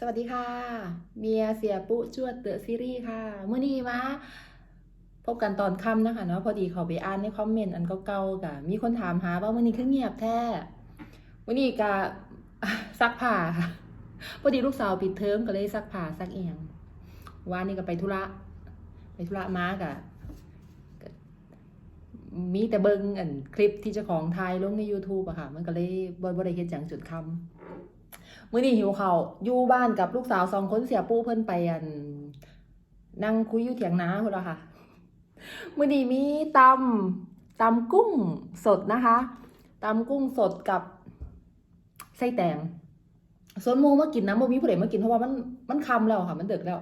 สวัสดีค่ะ เมียเสียปุ๊จวดเตอซีรีส์ค่ะ เมื่อนี้มาพบกันตอนค่ำนะคะเนาะพอดีเขาไปอ่านในคอมเมนต์อันเก่าๆกะมีคนถามหาว่ามื่อนี้คือเงียบแท้มื่อนี้กะซักผ้าค่ะพอดีลูกสาวปิดเทอมก็เลยซักผ้าซักเอียงวานนี้ก็ไปธุระไปธุระมากะมีแต่เบิงอันคลิปที่เจ้าของไทยลงใน YouTube อะค่ะ มันก็เลยบ่ได้เฮ็ดจังจุดคำ มื่อนี้หิวเขาวอยู่บ้านกับลูกสาวสองคนเสียปู้เพิ่นไปอันนั่งคุยอยู่เถียงนาพุ่นละค่ะมื่อนี้มีตำตำกุ้งสดนะคะตำกุ้งสดกับไส้แตงส่วนหมูมากินนะโมมีผู้ใดมากินเพราะว่ามันมันคำแล้วค่ะ มันเดึกแล้ว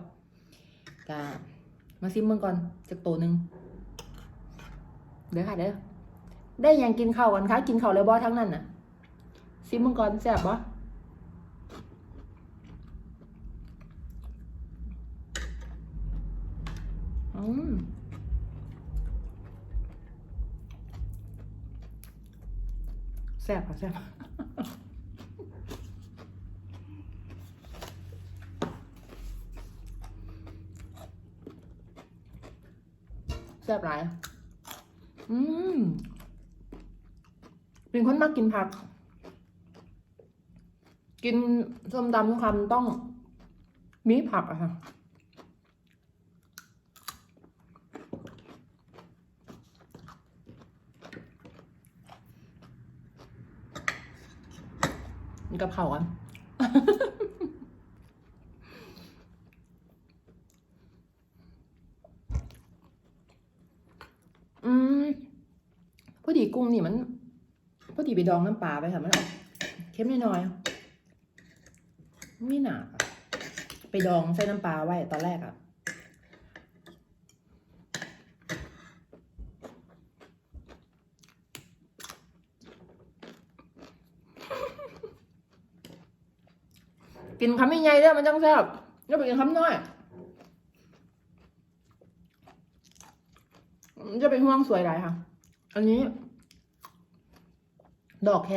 กะมาซิมเมืองก่อนจากตัวหนึ่งเด้อค่ะเด้อได้ยังกินข้าวกันคะกินข้าวเลยบอทั้งนั้นน่ะ ซิมเมืองก่อนแซ่บบ่ อืม แซ่บค่ะแซ่บแซ่บหลาย อืมเป็นคนมากกินผัก กินส้มตำทุกคำต้องมีผักอะค่ะ กะเพราอะอืมพอดีกุ้งนี่มันพอดีไปดองน้ำปลาไปค่ะมันออกเค็มน้อยๆไม่หนาอะไปดองใส่น้ำปลาไว้ตอนแรกอะ กินคำใหญ่ๆเด้อมันจังแซ่บอย่าไปกินคำน้อยจะเป็นห่วงสวยหลายค่ะ อันนี้ ดอกแคร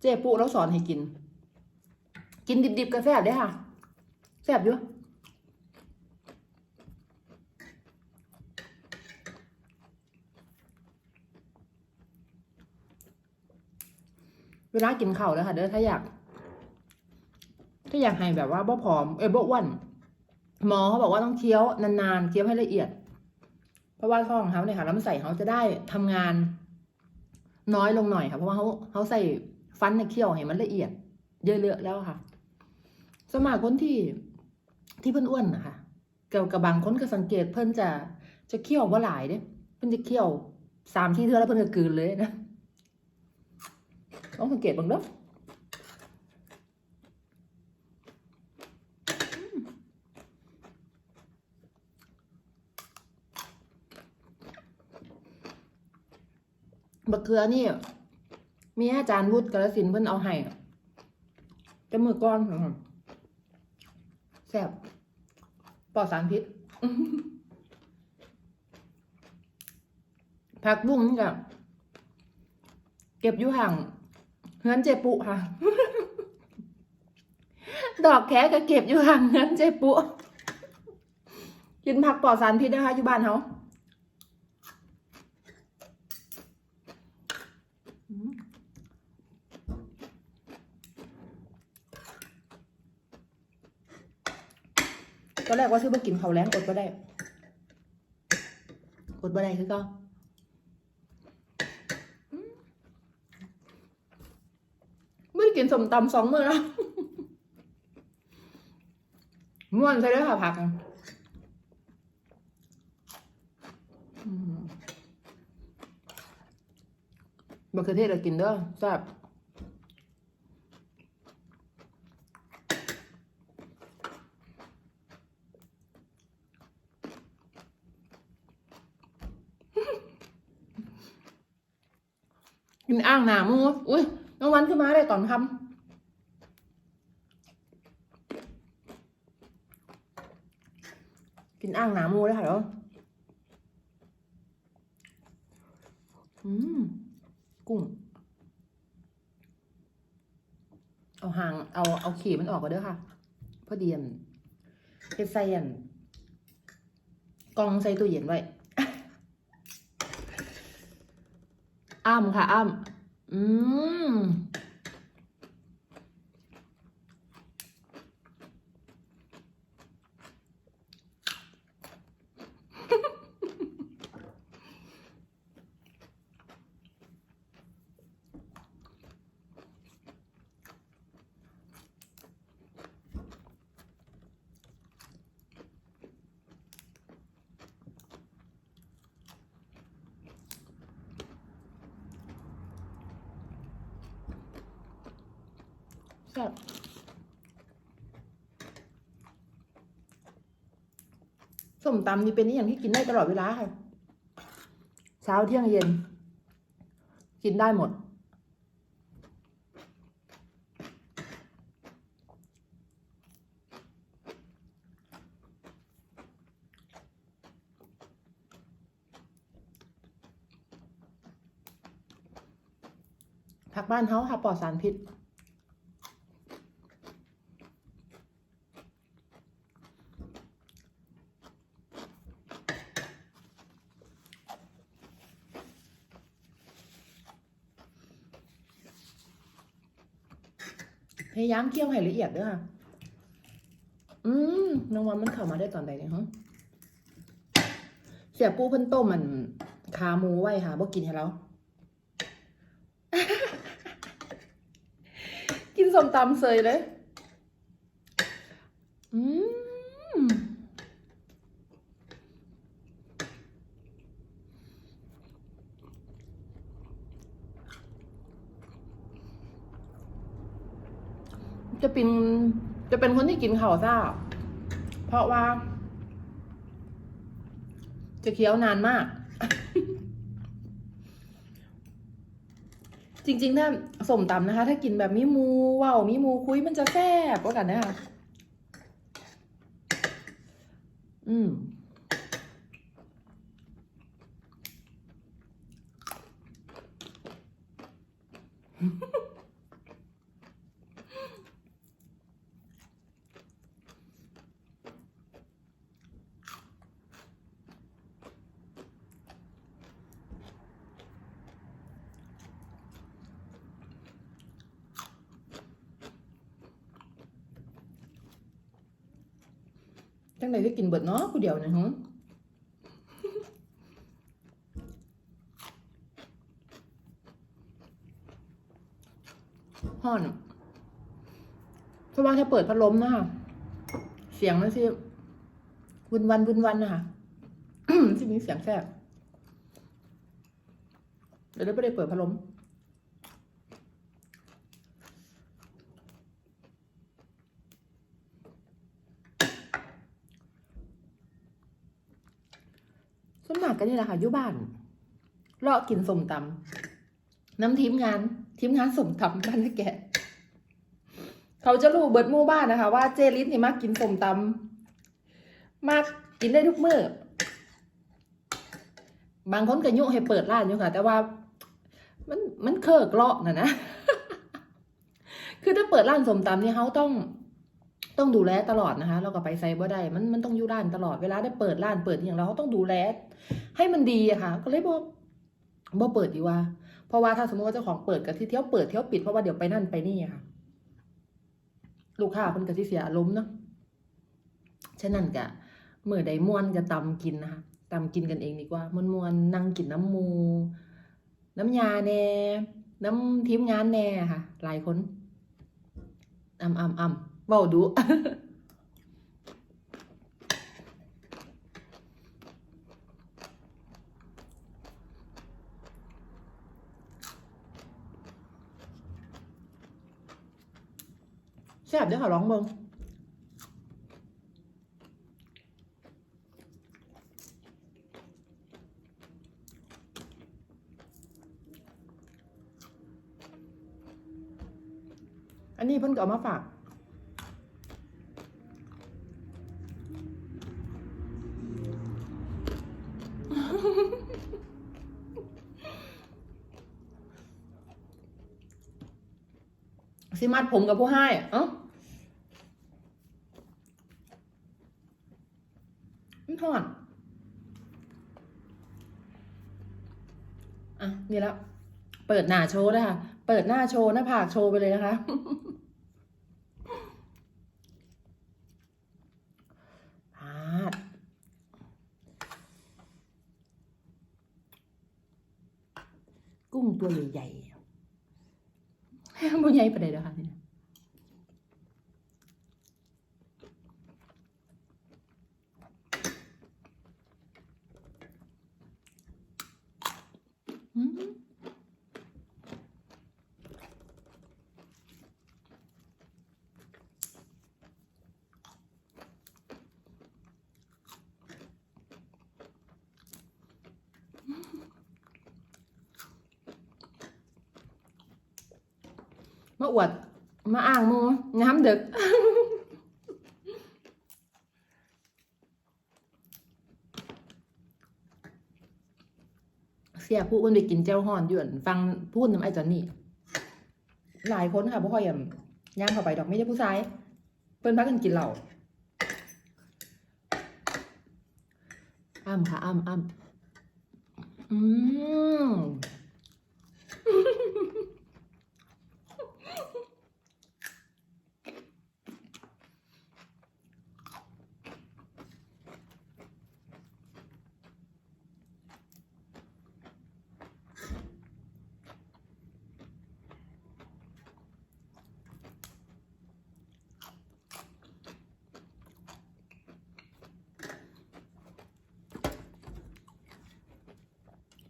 เจ๊ปุแล้วสอนให้กิน กินดิบๆก็แซ่บได้ค่ะ แซ่บอยู่ เวลากินข้าวแล้วค่ะเด้อถ้าอยาก ถ้าอยากให้แบบว่าบ่ผอม เอ้ยบ่อ้วนหมอเขาบอกว่าต้องเคี้ยวนานๆเคี้ยวให้ละเอียด เพราะว่าท้องเขาเนี่ยค่ะลำไส้เขาจะได้ทำงาน น้อยลงหน่อยค่ะ เพราะว่าเขาเขาใส่ฟันในเคี้ยวให้มันละเอียด เยอะๆแล้วค่ะ สมัครคนที่ที่เพิ่นอ้วนนะคะเกี่ยวกับบางคนก็สังเกตเพิ่นจะจะเคี้ยวว่าหลายเด้เพิ่นจะเคี้ยวสามที่เทื่อแล้วเพิ่นก็กืนเลยนะ ต้องสังเกตบ้างเด้อบักเขือนี่ มีอาจารย์วุฒิกาลสินเพิ่นเอาให้จะมือก้อนแซ่บปลอดสารพิษผักบุ้งนี่กับเก็บอยู่ห่าง เฮือนเจปุค่ะ ดอกแคก็เก็บอยู่ห่างเฮือนเจปุกินผักปลอดสารพิษนะคะอยู่บ้านเขาอืมตอนแรกว่าซื้อมากินเขาแรงอดก็ได้ อดบ่ได้คือก็อืมไม่ได้ กินสมตำสองมือแล้วม่วนใช่ด้วยค่ะผักมะเขือเทศเรากินเด้อแซ่บกินอ่างหนามูอุ้ย น้องวันขึ้นมาได้ก่อนทำกินอ่างหนามูเลยค่ะแล้วอืม กุ้ง เอาหาง เอา เอาขีมันออกก็เด้อค่ะ พอดีอันเฮ็ดใส่อันกองใส่ตู้เย็นไว้ อ้ำค่ะ อ้ำอืม แซ่บส้มตำนี่เป็นอย่างที่กินได้ตลอดเวลาค่ะ เช้าเที่ยงเย็น กินได้หมด ผักบ้านเขาค่ะปลอดสารพิษ พยายามเคี่ยวให้ละเอียดด้วยค่ะ อืมน้องวันมันเข้ามาได้ตอนใดเนี่ยฮะเสียปูเพิ่นต้มมันขาหมูไว้ค่ะบ่กินให้แล้วกินส้มตำเซยเลย อืม จะเป็นจะ เป็นคนที่กินข้าวซ่าเพราะว่า จะเคี้ยวนานมาก จริงๆถ้าสมตำนะคะ ถ้ากินแบบมีมูว่าวมีมูคุยมันจะแซ่บกว่ากันนะคะอืม จังไหนจะกินเบิดเนาะผู้เดียวเนี่ยฮะห่อนเพราะว่าถ้าเปิดพัดลมนะคะเสียงมันสิวุนวันวุนวันนะคะสิมีเสียงแทรกเดี๋ยวเราไม่ได้เปิดพัดลม ส่วนมา ก็นี่แหละค่ะยู่บ้านเลาะกินสมตำน้ำทีมงาน ทีมงานสมตำบ้านนะแกเขาจะรู้เบิดมู่บ้านนะคะ ว่าเจลิสนี่มากกินสมตำมากกินได้ทุกมื้อบางคนก็ยุให้เปิดร้านอยู่ค่ะ แต่ว่ามันมันเคิกเลาะนะนะ คือถ้าเปิดร้านสมตำนี่เขาต้อง ต้องดูแลตลอดนะคะ เราก็ไปไซบ่ได้มันมันต้องอยู่ร้านตลอดเวลาได้เปิดร้านเปิดอย่างเราเขาต้องดูแล ให้มันดีอะค่ะ ก็เลยบอกบ่เปิดดีว่า เพราะว่าถ้าสมมติว่าเจ้าของเปิดกับที่เที่ยวเปิดเที่ยวปิดเพราะว่าเดี๋ยวไปนั่นไปนี่อะค่ะ ลูกค้าเพิ่นก็สิเสียอารมณ์เนาะฉะนั้นก็มื้อใดม่วนก็ตำกินนะคะตำกินกันเองดีกว่าม่วนๆนั่งกินน้ำหมู น้ำยาแน่ น้ำทีมงานแน่ค่ะ หลายคนอ่ำอ่ำอ่ำ เว้าดูแซ่บเด้อค่ะร้องเบิงอันนี้เพิ่นก็เอามาฝาก สิมัดผมกับผู้ให้เอ้ามันทอดอะนี่แล้ว เปิดหน้าโชว์ด้วยค่ะเปิดหน้าโชว์หน้าผากโชว์ไปเลยนะคะพาดกุ้งตัวใหญ่ๆ บ่ใหญ่ประเดี๋ยวนะคะนี่อืม มาอวด มาอ่างโมน้ำดึก เสียผู้คนไปกินเจ้าห่อนหยวนฟังพูดน้ำไอ้จอนนี่ หลายคนค่ะพวกคอยย่ำย่างเข้าไปดอกไม่ได้ผู้ชาย เพิ่นพักกันกินเหล้าอ้ำค่ะอ้ำอ้ำอืม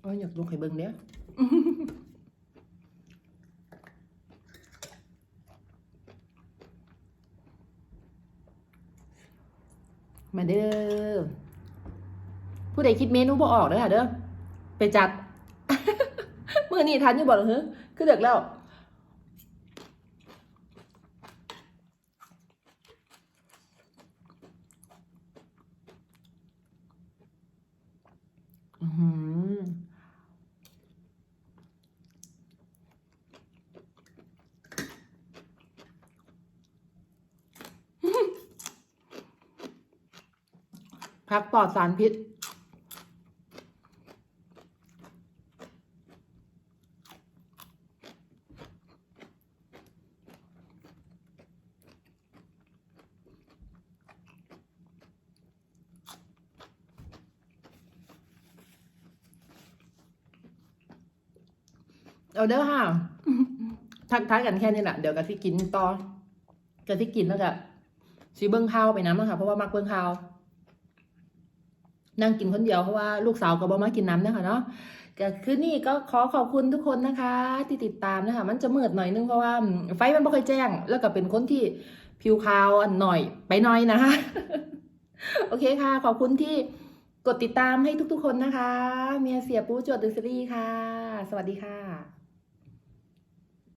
โอ้ยอยากลงไข่เบิ่งเนี้ยมาเด้อ ผู้ใดคิดเมนูบ่ออกเด้อค่ะเด้อ ไปจัดมื่อนี้ทันอยู่บ่หรอเฮ้ยคือเด็กแล้วอือหื พักปลอดสารพิษ เอาเด้อค่ะ ทักทายกันแค่นี้แหละ เดี๋ยวกะที่กินต่อกะที่กินแล้วก็สีเบิ้งข้าวไปน้ำนะคะเพราะว่ามักเบิ้งข้าว นั่งกินคนเดียวเพราะว่าลูกสาวก็บอมากินน้ำนะคะเนาะก็คือนี่ก็ขอขอบคุณทุกคนนะคะ ที่ติดตามนะคะ มันจะมืดหน่อยนึงเพราะว่าไฟมันไม่เคยแจ้ง แล้วก็เป็นคนที่ผิวขาวอันหน่อยไปหน่อยนะคะ โอเคค่ะ ขอบคุณที่กดติดตามให้ทุกๆคนนะคะ เมียเสียปูจวดดึกซีรีค่ะ สวัสดีค่ะ